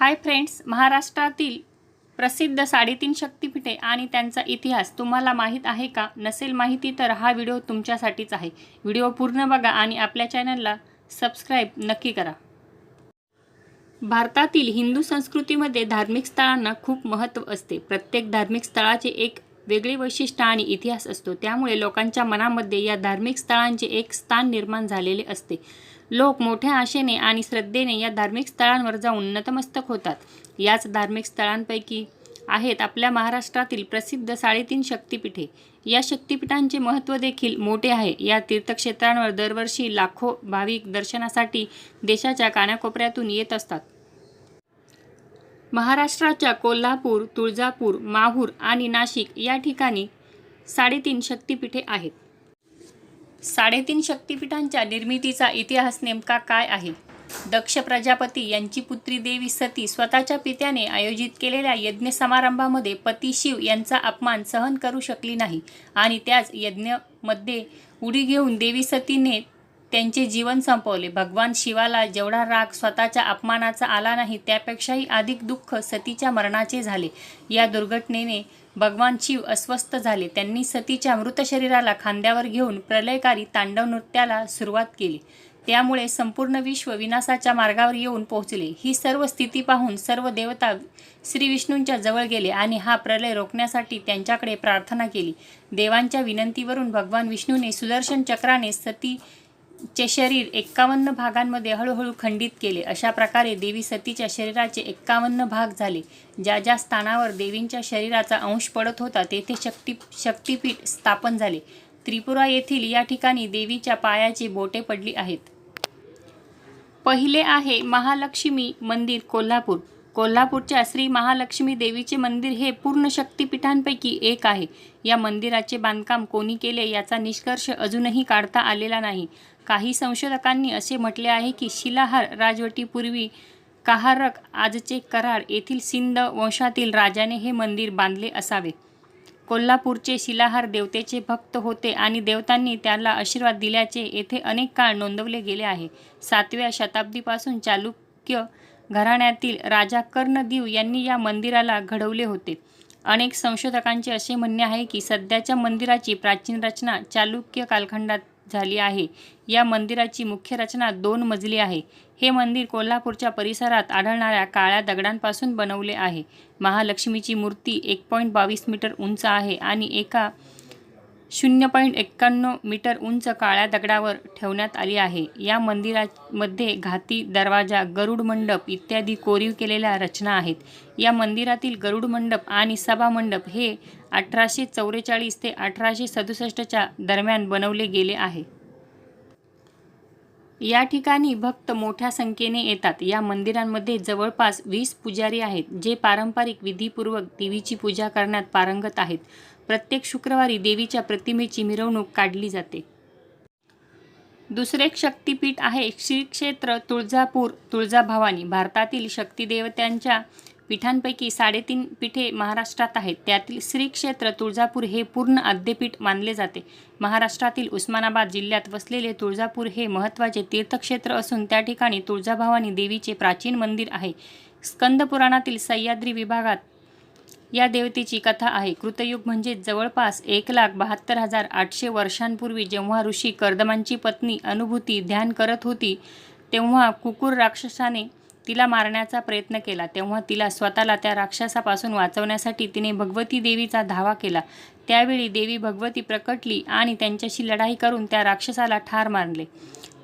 Hi friends महाराष्ट्रातील प्रसिद्ध साडेतीन शक्तिपीठे आणि त्यांचा इतिहास तुम्हाला माहीत आहे का? नसेल माहिती तर हा व्हिडिओ तुमच्यासाठीच आहे. व्हिडिओ पूर्ण बघा आणि आपल्या चॅनलला सबस्क्राईब नक्की करा. भारतातील हिंदू संस्कृतीमध्ये धार्मिक स्थळांना खूप महत्त्व असते. प्रत्येक धार्मिक स्थळाचे एक वेगळे वैशिष्ट्य आणि इतिहास असतो. त्यामुळे लोकांच्या मनामध्ये या धार्मिक स्थळांचे एक स्थान निर्माण झालेले असते. लोक मोठ्या आशेने आणि श्रद्धेने या धार्मिक स्थळांवर जाऊन नतमस्तक होतात. याच धार्मिक स्थळांपैकी आहेत आपल्या महाराष्ट्रातील प्रसिद्ध साडेतीन शक्तिपीठे. या शक्तिपीठांचे महत्त्व देखील मोठे आहे. या तीर्थक्षेत्रांवर दरवर्षी लाखो भाविक दर्शनासाठी देशाच्या कानाकोपऱ्यातून येत असतात. महाराष्ट्राच्या कोल्हापूर तुळजापूर माहूर आणि नाशिक या ठिकाणी साडेतीन शक्तिपीठे आहेत. साडेतीन शक्तिपीठांच्या निर्मितीचा इतिहास नेमका काय आहे? दक्ष प्रजापती यांची पुत्री देवी सती स्वतःच्या पित्याने आयोजित केलेल्या यज्ञ समारंभामध्ये पती शिव यांचा अपमान सहन करू शकली नाही आणि त्याच यज्ञमध्ये उडी घेऊन देवी सतीने त्यांचे जीवन संपवले. भगवान शिवाला जेवढा राग स्वतःच्या अपमानाचा आला नाही त्यापेक्षाही अधिक दुःख सतीच्या मरणाचे झाले. या दुर्घटनेने भगवान शिव अस्वस्थ झाले. त्यांनी सतीच्या मृत शरीराला खांद्यावर घेऊन प्रलयकारी तांडव नृत्याला सुरुवात केली. त्यामुळे संपूर्ण विश्व विनाशाच्या मार्गावर येऊन पोहोचले. ही सर्व स्थिती पाहून सर्व देवता श्री विष्णूंच्या जवळ गेले आणि हा प्रलय रोखण्यासाठी त्यांच्याकडे प्रार्थना केली. देवांच्या विनंतीवरून भगवान विष्णूने सुदर्शन चक्राने सती चे शरीर एक्कावन्न भागांमध्ये हळूहळू खंडित केले. अशा प्रकारे देवी सतीच्या शरीराचे एक्कावन्न भाग झाले. ज्या ज्या स्थानावर देवींच्या शरीराचा अंश पडत होता तेथे शक्ती शक्तिपीठ स्थापन झाले. त्रिपुरा येथील या ठिकाणी देवीच्या पायाची बोटे पडली आहेत. पहिले आहे महालक्ष्मी मंदिर कोल्हापूर. कोल्हापूरच्या श्री महालक्ष्मी देवीचे मंदिर हे पूर्ण शक्तिपीठांपैकी एक आहे. या मंदिराचे बांधकाम कोणी केले याचा निष्कर्ष अजूनही काढता आलेला नाही. काही संशोधकांनी असे म्हटले आहे की शिलाहार राजवटीपूर्वी काहारक आजचे कराड येथील सिंध वंशातील राजाने हे मंदिर बांधले असावे. कोल्हापूरचे शिलाहार देवतेचे भक्त होते आणि देवतांनी त्याला आशीर्वाद दिल्याचे येथे अनेक काळ नोंदवले गेले आहे. सातव्या शताब्दीपासून चालुक्य घराण्यातील राजा कर्णदीव यांनी या मंदिराला घडवले होते. अनेक संशोधकांचे असे म्हणणे आहे की सध्याच्या मंदिराची प्राचीन रचना चालुक्य कालखंडात झाली आहे. या मंदिराची मुख्य रचना दोन मजली आहे. हे मंदिर कोल्हापूरच्या परिसरात आढळणाऱ्या काळ्या दगडांपासून बनवले आहे. महालक्ष्मीची मूर्ती एक पॉईंट बावीस मीटर उंच आहे आणि एका शून्य पॉईंट एक्क्याण्णव मीटर उंच काळ्या दगडावर ठेवण्यात आली आहे. या मंदिरामध्ये घाती दरवाजा गरुड मंडप इत्यादी कोरीव केलेल्या रचना आहेत. या मंदिरातील गरुड मंडप आणि सभा मंडप हे अठराशे चौवेचाळीस ते अठराशे सदुसष्टच्या दरम्यान बनवले गेले आहे. या ठिकाणी भक्त मोठ्या संख्येने येतात. या मंदिरांमध्ये जवळपास वीस पुजारी आहेत जे पारंपरिक विधीपूर्वक देवीची पूजा करण्यात पारंगत आहेत. प्रत्येक शुक्रवारी देवीच्या प्रतिमेची मिरवणूक काढली जाते. दुसरे शक्तिपीठ आहे श्री क्षेत्र तुळजापूर तुळजाभवानी. भारतातील शक्तिदेवत्यांच्या पीठांपैकी साडेतीन पीठे महाराष्ट्रात आहेत. त्यातील श्री क्षेत्र तुळजापूर हे पूर्ण आद्यपीठ मानले जाते. महाराष्ट्रातील उस्मानाबाद जिल्ह्यात वसलेले तुळजापूर हे महत्त्वाचे तीर्थक्षेत्र असून त्या ठिकाणी तुळजाभवानी देवीचे प्राचीन मंदिर आहे. स्कंदपुराणातील सह्याद्री विभागात या देवतेची कथा आहे. कृतयुग म्हणजे जवळपास एक लाख बहात्तर हजार आठशे वर्षांपूर्वी जेव्हा ऋषी कर्दमांची पत्नी अनुभूती ध्यान करत होती तेव्हा कुकुर राक्षसाने तिला मारण्याचा प्रयत्न केला. तेव्हा तिला स्वतःला त्या राक्षसापासून वाचवण्यासाठी तिने भगवती देवीचा धावा केला. त्यावेळी देवी भगवती प्रकटली आणि त्यांच्याशी लढाई करून त्या राक्षसाला ठार मारले.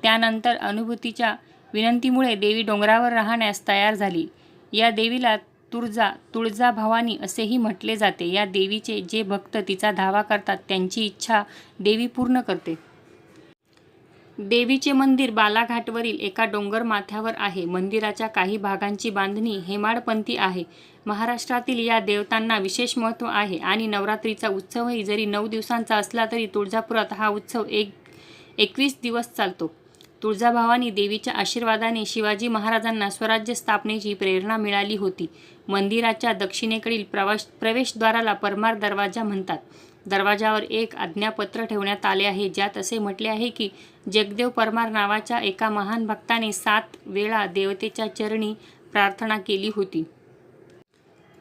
त्यानंतर अनुभूतीच्या विनंतीमुळे देवी डोंगरावर राहण्यास तयार झाली. या देवीला तुळजा तुळजा भवानी असेही म्हटले जाते. या देवीचे जे भक्त तिचा धावा करतात त्यांची इच्छा देवी पूर्ण करते. देवीचे मंदिर बालाघाटवरील एका डोंगर माथ्यावर आहे. मंदिराच्या काही भागांची बांधणी हेमाडपंथी आहे. महाराष्ट्रातील या देवतांना विशेष महत्त्व आहे आणि नवरात्रीचा उत्सवही जरी नऊ दिवसांचा असला तरी तुळजापुरात हा उत्सव एक एकवीस दिवस चालतो. तुळजाभवानी देवीच्या आशीर्वादाने शिवाजी महाराजांना स्वराज्य स्थापनेची प्रेरणा मिळाली होती. मंदिराच्या दक्षिणेकडील प्रवास प्रवेशद्वाराला परमार दरवाजा म्हणतात. दरवाजावर एक आज्ञापत्र ठेवण्यात आले आहे. ज्यात असे म्हटले आहे की जगदेव परमार नावाच्या एका महान भक्ताने सात वेळा देवतेच्या चरणी प्रार्थना केली होती.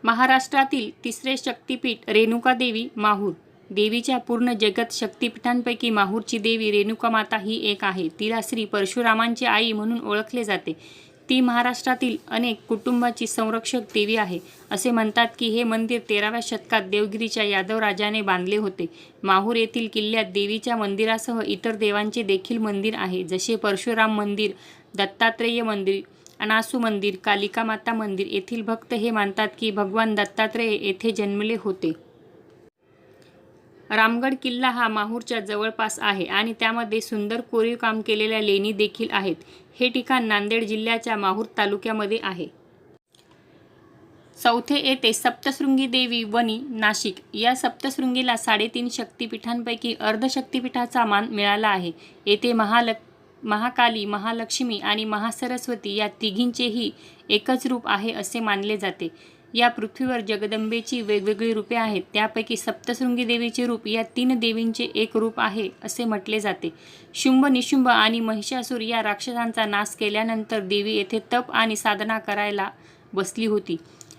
महाराष्ट्रातील तिसरे शक्तिपीठ रेणुकादेवी माहूर. देवीच्या पूर्ण जगत शक्तिपीठांपैकी माहूरची देवी रेणुका माता ही एक आहे. तिला श्री परशुरामांची आई म्हणून ओळखले जाते. ती महाराष्ट्रातील अनेक कुटुंबाची संरक्षक देवी आहे. असे म्हणतात की हे मंदिर तेराव्या शतकात देवगिरीच्या यादव राजाने बांधले होते. माहूर येथील किल्ल्यात देवीच्या मंदिरासह इतर देवांचे देखील मंदिर आहे. जसे परशुराम मंदिर दत्तात्रेय मंदिर अनासू मंदिर कालिका माता मंदिर येथील भक्त हे मानतात की भगवान दत्तात्रेय येथे जन्मले होते. रामगड किल्ला हा माहूरच्या जवळपास आहे आणि त्यामध्ये सुंदर कोरीव काम केलेल्या लेणी देखील आहेत. हे ठिकाण नांदेड जिल्ह्याच्या माहूर तालुक्यामध्ये आहे. चौथे येथे सप्तशृंगी देवी वनी नाशिक. या सप्तशृंगीला साडेतीन शक्तिपीठांपैकी अर्धशक्तिपीठाचा मान मिळाला आहे. येथे महाल महाकाली महालक्ष्मी आणि महासरस्वती या तिघींचेही एकच रूप आहे असे मानले जाते. या पृथ्वीवर जगदंबेची वेगवेगळी रूपे आहेत. त्यापैकी सप्तशृंगी देवीचे रूप या तीन देवींचे एक रूप आहे असे म्हटले जाते. शुंभ निशुंभ आणि महिषासूर या राक्षसांचा नाश केल्यानंतर देवी येथे तप आणि साधना करायला बसली होती.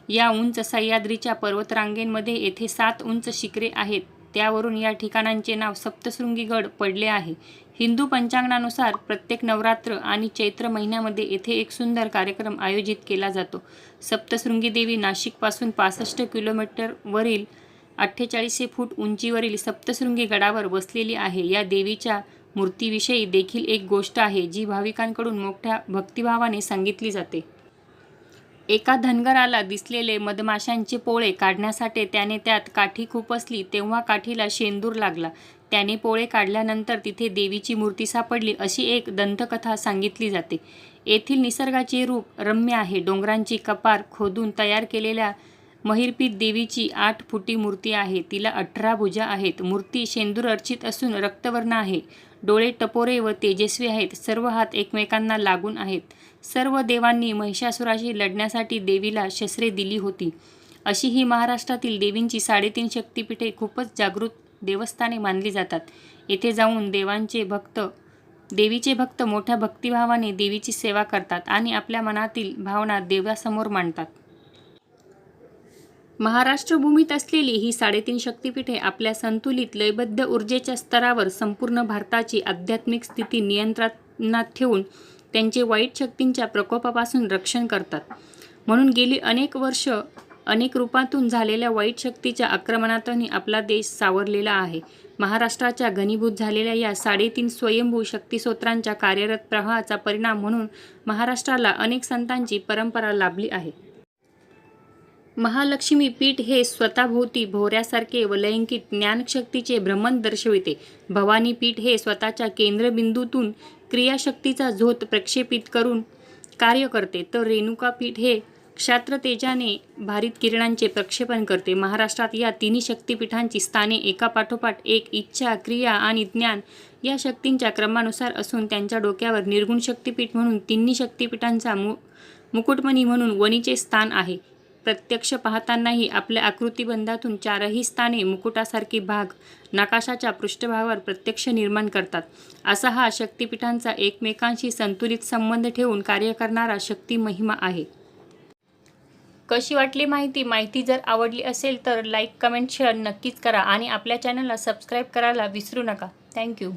या उंच सह्याद्रीच्या पर्वतरांगेंमध्ये येथे सात उंच शिखरे आहेत. त्यावरून या ठिकाणांचे नाव सप्तशृंगीगड पडले आहे. हिंदू पंचांगानुसार प्रत्येक नवरात्र आणि चैत्र महिन्यामध्ये येथे एक सुंदर कार्यक्रम आयोजित केला जातो. सप्तशृंगी देवी नाशिकपासून पासष्ट किलोमीटरवरील अठ्ठेचाळीसशे फूट उंचीवरील सप्तशृंगी गडावर वसलेली आहे. या देवीच्या मूर्तीविषयी देखील एक गोष्ट आहे जी भाविकांकडून मोठ्या भक्तिभावाने सांगितली जाते. एका धनगराला दिसलेले मधमाशांचे पोळे काढण्यासाठी त्याने त्यात काठी खुपसली तेव्हा काठीला शेंदूर लागला. त्याने पोळे काढल्यानंतर तिथे देवीची मूर्ती सापडली अशी एक दंतकथा सांगितली जाते. येथील निसर्गाचे रूप रम्य आहे. डोंगरांची कपार खोदून तयार केलेल्या महिरपीत देवीची आठ फुटी मूर्ती आहे. तिला अठरा भुजा आहेत. मूर्ती शेंदूर अर्चित असून रक्तवर्ण आहे. डोळे टपोरे व तेजस्वी आहेत. सर्व हात एकमेकांना लागून आहेत. सर्व देवांनी महिषासुराशी लढण्यासाठी देवीला शस्त्रे दिली होती. अशी ही महाराष्ट्रातील देवींची साडेतीन शक्तिपीठे खूपच जागृत देवस्थाने मानली जातात. येथे जाऊन देवांचे भक्त देवीचे भक्त मोठ्या भक्तिभावाने देवीची सेवा करतात आणि आपल्या मनातील भावना देवासमोर मांडतात. महाराष्ट्र भूमीत असलेली ही साडेतीन शक्तिपीठे आपल्या संतुलित लयबद्ध ऊर्जेच्या स्तरावर संपूर्ण भारताची आध्यात्मिक स्थिती नियंत्रणात ठेवून त्यांचे वाईट शक्तींच्या प्रकोपापासून रक्षण करतात. म्हणून गेली अनेक वर्ष अनेक रूपातून झालेल्या वाईट शक्तीच्या आक्रमणातूनही आपला देश सावरलेला आहे. महाराष्ट्राच्या घनीभूत झालेल्या या साडेतीन स्वयंभू शक्तिस्तोत्रांच्या कार्यरत प्रवाहाचा परिणाम म्हणून महाराष्ट्राला अनेक संतांची परंपरा लाभली आहे. महालक्ष्मी पीठ हे स्वतःभोवती भोवऱ्यासारखे वलयंकित ज्ञानशक्तीचे भ्रमण दर्शविते. भवानी पीठ हे स्वतःच्या केंद्रबिंदूतून क्रियाशक्तीचा झोत प्रक्षेपित करून कार्य करते. तर रेणुका पीठ हे क्षात्र तेजाने भारित किरणांचे प्रक्षेपण करते. महाराष्ट्रात या तिन्ही शक्तिपीठांची स्थाने एकापाठोपाठ एक इच्छा क्रिया आणि ज्ञान या शक्तींच्या क्रमानुसार असून त्यांच्या डोक्यावर निर्गुण शक्तीपीठ म्हणून तिन्ही शक्तिपीठांचा मु मुकुटमणी म्हणून वणीचे स्थान आहे. प्रत्यक्ष पाहतानाही आपल्या आकृतिबंधातून चारही स्थाने मुकुटासारखी भाग नकाशाच्या पृष्ठभागावर प्रत्यक्ष निर्माण करतात. असा हा शक्तिपीठांचा एकमेकांशी संतुलित संबंध ठेवून कार्य करणारा शक्ती महिमा आहे. कशी वाटली माहिती? माहिती जर आवडली असेल तर लाईक कमेंट शेअर नक्कीच करा आणि आपल्या चॅनलला सबस्क्राईब करायला विसरू नका. थँक्यू